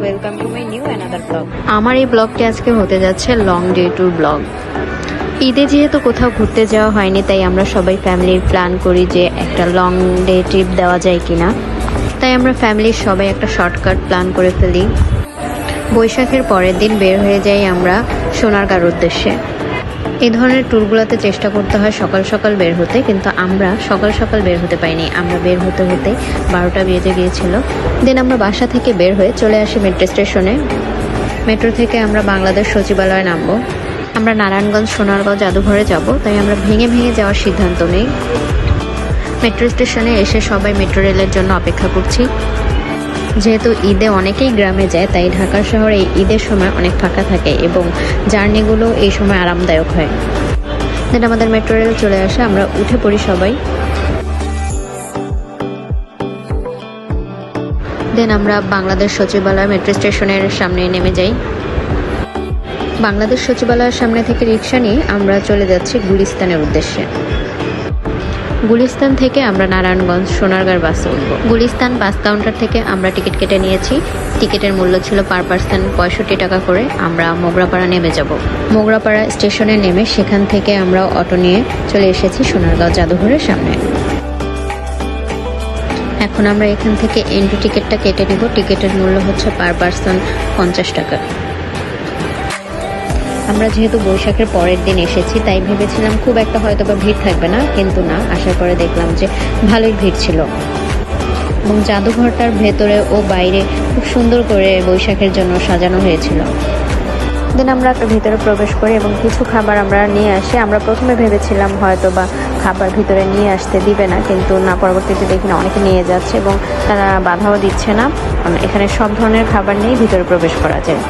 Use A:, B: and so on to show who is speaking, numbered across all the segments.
A: Welcome to my new blog
B: আমার এই ব্লগটি আজকে হতে যাচ্ছে লং ডে ট্যুর ব্লগ ঈদে যেহেতু কোথাও ঘুরতে যাওয়া হয়নি, তাই আমরা সবাই ফ্যামিলির প্ল্যান করি যে একটা লং ডে ট্রিপ দেওয়া যায় কিনা। তাই আমরা ফ্যামিলির সবাই একটা শর্টকাট প্ল্যান করে ফেলি। বৈশাখের পরের দিন বের হয়ে যাই আমরা সোনারগাঁর উদ্দেশ্যে। এই ধরনের ট্যুরগুলোতে চেষ্টা করতে হয় সকাল সকাল বের হতে, কিন্তু আমরা সকাল সকাল বের হতে পাইনি। আমরা বের হতে হতে বারোটা বেজে গিয়েছিল। দেন আমরা বাসা থেকে বের হয়ে চলে আসি মেট্রো স্টেশনে। মেট্রো থেকে আমরা বাংলাদেশ সচিবালয়ে নামবো। আমরা নারায়ণগঞ্জ, সোনারগাঁও, জাদুঘরে যাব, তাই আমরা ভেঙে ভেঙে যাওয়ার সিদ্ধান্ত নেই। মেট্রো স্টেশনে এসে সবাই মেট্রো রেলের জন্য অপেক্ষা করছি। যেহেতু ঈদে অনেকেই গ্রামে যায়, তাই ঢাকা শহরে ঈদের সময় অনেক ফাঁকা থাকে এবং জার্নিগুলো এই সময় আরামদায়ক হয়। দেন আমাদের মেট্রো রেল চলে আসে, আমরা উঠে পড়ি সবাই। দেন আমরা বাংলাদেশ সচিবালয় মেট্রো স্টেশনের সামনে নেমে যাই। বাংলাদেশ সচিবালয়ের সামনে থেকে রিক্সা নিয়ে আমরা চলে যাচ্ছি গুলিস্তানের উদ্দেশ্যে। গুলিস্তান থেকে আমরা নারায়ণগঞ্জ সোনারগাঁর বাসে উঠব। গুলিস্তান বাস কাউন্টার থেকে আমরা টিকিট কেটে নিয়েছি। টিকিটের মূল্য ছিল পার পার্সন পঁয়ষট্টি টাকা করে। আমরা মোগরাপাড়া নেমে যাব। মোগরাপাড়া স্টেশনে নেমে সেখান থেকে আমরা অটো নিয়ে চলে এসেছি সোনারগাঁও জাদুঘরের সামনে। এখন আমরা এখান থেকে এন্ট্রি টিকিটটা কেটে নিব। টিকিটের মূল্য হচ্ছে পার পার্সন পঞ্চাশ টাকা। আমরা যেহেতু বৈশাখের পরের দিন এসেছি, তাই ভেবেছিলাম খুব একটা হয়তো বা ভিড় থাকবে না, কিন্তু না, আসার পরে দেখলাম যে ভালোই ভিড় ছিল। এবং জাদুঘরটার ভেতরে ও বাইরে খুব সুন্দর করে বৈশাখের জন্য সাজানো হয়েছিল। দেন আমরা ভিতরে প্রবেশ করি এবং কিছু খাবার আমরা নিয়ে আসি। আমরা প্রথমে ভেবেছিলাম হয়তো বা খাবার ভিতরে নিয়ে আসতে দিবে না, কিন্তু না, পরবর্তীতে দেখি না, অনেকে নিয়ে যাচ্ছে এবং তারা বাধাও দিচ্ছে না। এখানে সব ধরনের খাবার নিয়েই ভিতরে প্রবেশ করা যায়।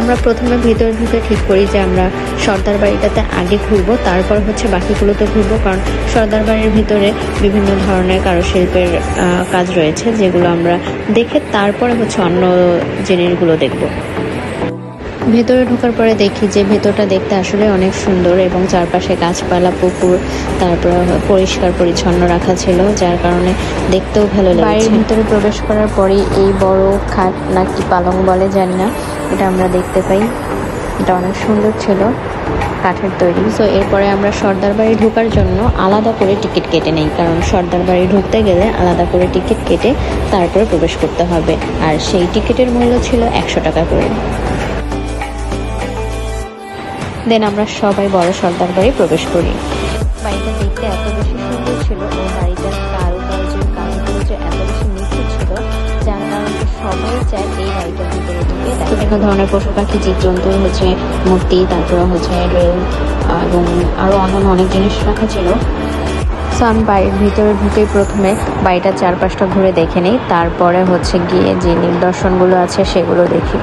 B: আমরা প্রথমে ভিতরে ঢুকে ঠিক করি যে আমরা সর্দার বাড়িটাতে আগে ঘুরবো, তারপর হচ্ছে বাকিগুলোতে ঘুরবো, কারণ সর্দার বাড়ির ভিতরে বিভিন্ন ধরনের কারুশিল্পের কাজ রয়েছে যেগুলো আমরা দেখে তারপরে হচ্ছে অন্য জিনিসগুলো দেখব। ভেতরে ঢোকার পরে দেখি যে ভেতরটা দেখতে আসলে অনেক সুন্দর এবং চারপাশে গাছপালা পুকুর তারপর পরিষ্কার পরিচ্ছন্ন রাখা ছিল যার কারণে দেখতেও ভালো লাগে বাড়ির ভিতরে প্রবেশ করার পরেই এই বড় খাট নাকি পালং বলে জানি না এটা আমরা দেখতে পাই। এটা অনেক সুন্দর ছিল কাঠের তৈরি। সো এরপরে আমরা সর্দার বাড়ি ঢোকার জন্য আলাদা করে টিকিট কেটে নেই কারণ সর্দার বাড়ি ঢুকতে গেলে আলাদা করে টিকিট কেটে তারপরে প্রবেশ করতে হবে। আর সেই টিকিটের মূল্য ছিল একশো টাকা করে। দেন আমরা সবাই বড় সর্দার বাড়ি প্রবেশ করি। বাড়িটা দেখতে এত বেশি সুন্দর ছিল ও বাড়িটার কারুকার্যের কাজগুলো যে এত বেশি নিখুঁত ছিল যার কারণে সবাই চায় এই বাড়িটার ভিতরে ঢুকে বিভিন্ন ধরনের পশু পাখি জীবজন্তু হচ্ছে মূর্তি তারপরে হচ্ছে রেল এবং আরও অন্যান্য অনেক জিনিস রাখা ছিল। সো আমি বাড়ির ভিতরে ঢুকেই প্রথমে বাড়িটার চারপাশটা ঘুরে দেখে নিই। তারপরে হচ্ছে গিয়ে যে নিদর্শনগুলো আছে সেগুলো দেখি।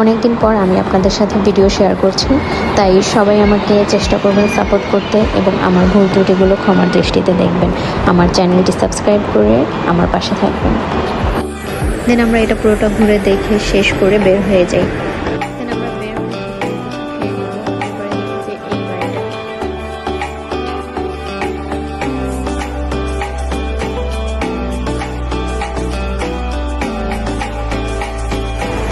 B: অনেকদিন পর আমি আপনাদের সাথে ভিডিও শেয়ার করছি। তাই সবাই আমাকে চেষ্টা করবেন সাপোর্ট করতে এবং আমার ভুল ত্রুটিগুলো ক্ষমার দৃষ্টিতে দেখবেন। আমার চ্যানেলটি সাবস্ক্রাইব করে আমার পাশে থাকবেন। দেন আমরা এটা পুরোটা ঘুরে দেখে শেষ করে বের হয়ে যাই।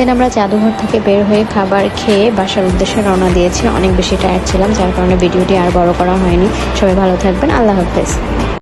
B: দেন আমরা জাদুঘর থেকে বের হয়ে খাবার খেয়ে বাসার উদ্দেশ্যে রওনা দিয়েছি। অনেক বেশি টায়ার্ড ছিলাম, যার কারণে ভিডিওটি আর বড় করা হয়নি। সবাই ভালো থাকবেন। আল্লাহ হাফেজ।